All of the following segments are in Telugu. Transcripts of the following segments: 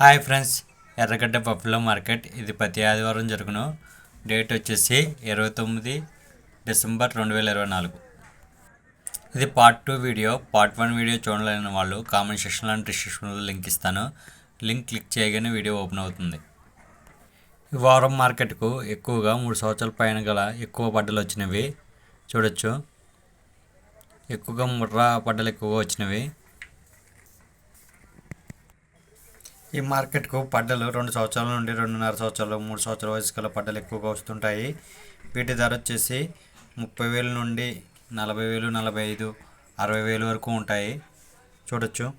హాయ్ ఫ్రెండ్స్ ఎర్రగడ్డ పప్పులో మార్కెట్. ఇది ప్రతి ఆదివారం జరుగును. డేట్ వచ్చేసి ఇరవై తొమ్మిది డిసెంబర్ రెండు వేల ఇరవై నాలుగు. ఇది part two video part one video చూడలేని వాళ్ళు కామెంట్ సెక్షన్లో డిస్క్రిప్షన్లో లింక్ ఇస్తాను. లింక్ క్లిక్ చేయగానే వీడియో ఓపెన్ అవుతుంది. ఈ వారం మార్కెట్కు ఎక్కువగా మూడు సంవత్సరాల పైన గల ఎక్కువ పడ్డలు వచ్చినవి. చూడొచ్చు. ఎక్కువగా ముర్రా పడ్డలు ఎక్కువగా వచ్చినవి. ఈ మార్కెట్కు పడ్డలు రెండు సంవత్సరాల నుండి రెండున్నర సంవత్సరాలు మూడు సంవత్సరాల వయసు గల పడ్డలు ఎక్కువగా వస్తుంటాయి. వీటి ధర వచ్చేసి ముప్పై వేల నుండి నలభై వేలు నలభై ఐదు అరవై వేలు వరకు ఉంటాయి. చూడొచ్చు.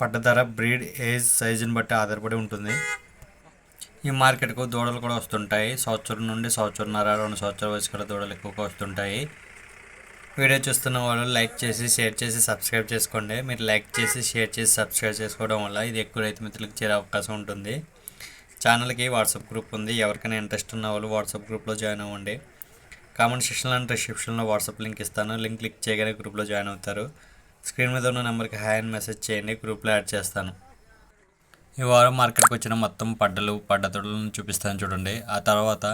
పడ్డ ధర బ్రీడ్ ఏజ్ సైజుని బట్టి ఆధారపడి ఉంటుంది. ఈ మార్కెట్కు దూడలు కూడా వస్తుంటాయి. సంవత్సరం నుండి సంవత్సరంన్నర రెండు సంవత్సరాల వయసు గల దూడలు ఎక్కువగా వస్తుంటాయి. వీడియో చూస్తున్న వాళ్ళు లైక్ చేసి షేర్ చేసి సబ్స్క్రైబ్ చేసుకోండి. మీరు లైక్ చేసి షేర్ చేసి సబ్స్క్రైబ్ చేసుకోవడం వల్ల ఇది ఎక్కువ రైతు మిత్రులకు చేరే అవకాశం ఉంటుంది. ఛానల్కి వాట్సాప్ గ్రూప్ ఉంది. ఎవరికైనా ఇంట్రెస్ట్ ఉన్న వాళ్ళు వాట్సాప్ గ్రూప్లో జాయిన్ అవ్వండి. కామెంట్ సెక్షన్లో అండ్ డిస్క్రిప్షన్లో వాట్సాప్ లింక్ ఇస్తాను. లింక్ క్లిక్ చేయగానే గ్రూప్లో జాయిన్ అవుతారు. స్క్రీన్ మీద ఉన్న నెంబర్కి హాయ్ అని మెసేజ్ చేయండి. గ్రూప్లో యాడ్ చేస్తాను. ఈ వారం మార్కెట్కి వచ్చిన మొత్తం పడ్డలు పడ్డతొడలను చూపిస్తాను చూడండి. ఆ తర్వాత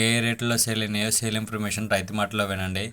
ఏ రేట్లో సేల్ అయినాయో సేల్ ఇన్ఫర్మేషన్ రైతు మాటలో వినండి.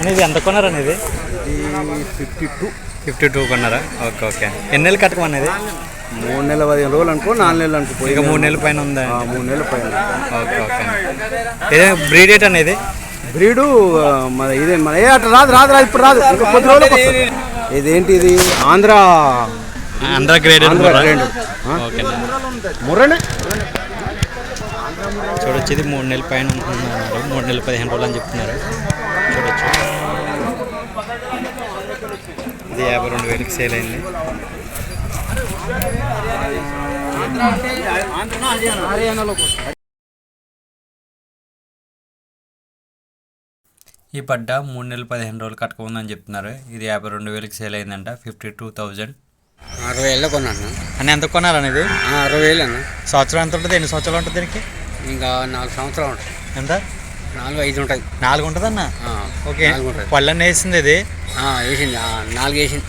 అనేది ఎంత కొన్నారా అనేది? ఇది ఫిఫ్టీ టూ ఫిఫ్టీ టూ కొన్నారా? Okay okay. ఎన్ని నెలలు కట్టమనేది మూడు నెలల పదిహేను రోజులు అనుకో నాలుగు నెలలు అనుకో ఇక మూడు నెలల పైన ఉందా? ఆ, మూడు నెలల పైన. Okay okay. ఇదే బ్రీడ్ ఏట్ అనేది? బ్రీడు మన ఇదే మన ఏ అట్లా రాదు రాదు రాదు ఇప్పుడు రాదు. ఇంకా కొద్ది వస్తుంది ఇదేంటి ఇది? Andhra. Andhra grade Andhra grade okay. ముర్రనే? చూడొచ్చు ఇది మూడు నెలల పైన ఉంటున్నారు. మూడు నెలల పదిహేను రోజులు అని చెప్తున్నారు. ఇది యాభై రెండు వేలకి సేల్ అయింది. ఈ పడ్డ మూడు నెలలు పదిహేను రోజులు కట్టుకుందని చెప్తున్నారు. ఇది యాభై రెండు వేలకి సేల్ అయిందంట. ఫిఫ్టీ టూ థౌజండ్ అరవై వేలు కొన్నాను. అని ఎంత కొన్నారు అనేది అరవై వేలు అన్న. సంవత్సరం ఎంత ఉంటుంది? ఎన్ని సంవత్సరాలు ఉంటుంది దీనికి? ఇంకా నాలుగు సంవత్సరాలు ఉంటాయి ఎంత? నాలుగు ఐదు ఉంటాయి నాలుగు ఉంటుందన్న ఆ, ఓకే. పళ్ళన్నీ వేసింది ఆ, వేసింది. నాలుగు వేసింది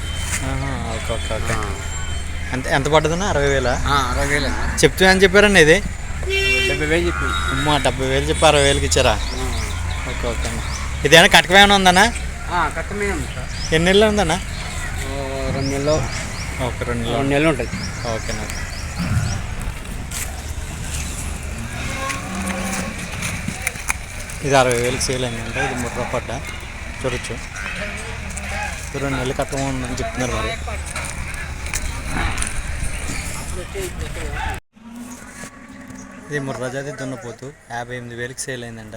ఓకే ఓకే ఓకే. ఎంత ఎంత పడుతుందా అరవై వేల అరవై వేలు అన్న చెప్తున్నా అని చెప్పారండి ఇది? డెబ్బై వేలు చెప్పింది అమ్మా డెబ్బై వేలు చెప్పి అరవై వేలకి ఇచ్చారా. ఓకే ఓకే అన్న. ఇదేమైనా కట్టకమేమైనా ఉందన్నా? ఆ, కట్ట మీద ఉంది ఎన్ని నెలలు ఉందన్నా? రెండు నెలలు. ఓకే రెండు నెలలు. రెండు నెలలు ఉంటుంది ఓకేనా ఇది అరవై వేలకు సేల్ అయిందంటే. ఇది మూడు పడ్డ. చూడొచ్చు. రెండు నెలలు కట్టమని చెప్తున్నారు మరి. ఇది ముర్రాజాది దున్నపోతు. యాభై ఎనిమిది వేలకు సేల్ అయిందంట.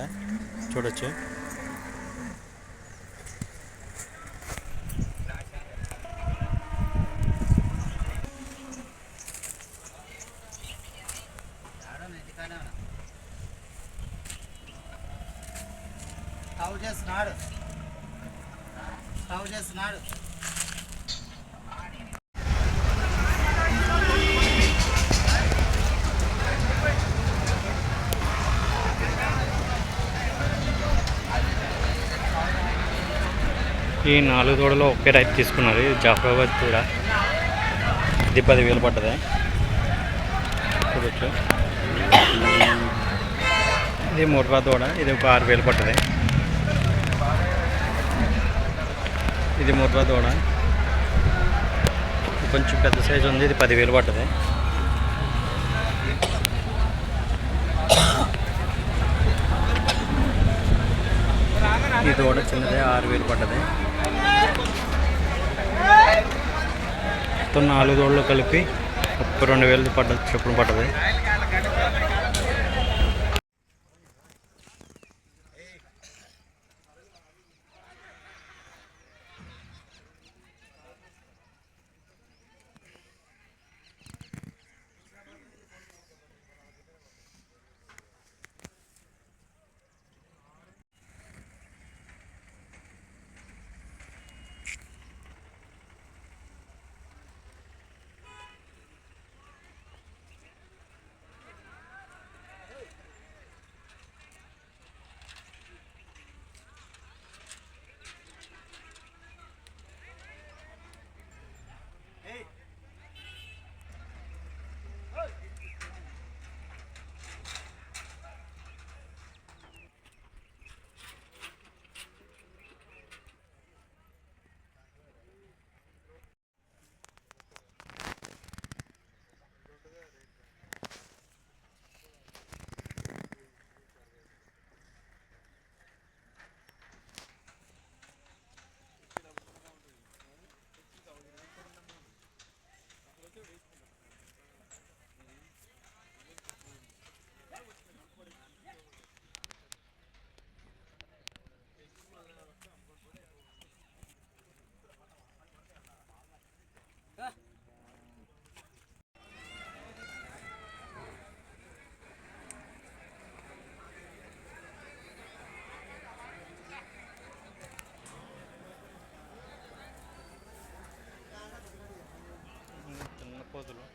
చూడొచ్చు. స్టవ్ చేస్తున్నాడు. స్టవ్ చేస్తున్నాడు. ఈ నాలుగు దూడలు ఒకే రైతు తీసుకున్నారు. జాఫరాబాద్ కూడా. ఇది పదివేలు పడ్డది. చూడొచ్చు. ఇది ముర్రా దూడ ఇది ఒక ఆరు వేలు పడ్డది. ఇది ముర్రా దూడ కొంచెం పెద్ద సైజు ఉంది ఇది పదివేలు పడ్డది. ఈ దూడ చిన్నదే ఆరు వేలు పడ్డది. మొత్తం నాలుగు దూడలు కలిపి ముప్పై రెండు వేలు పడ్డది చెప్పుడు పడ్డది. rótulo.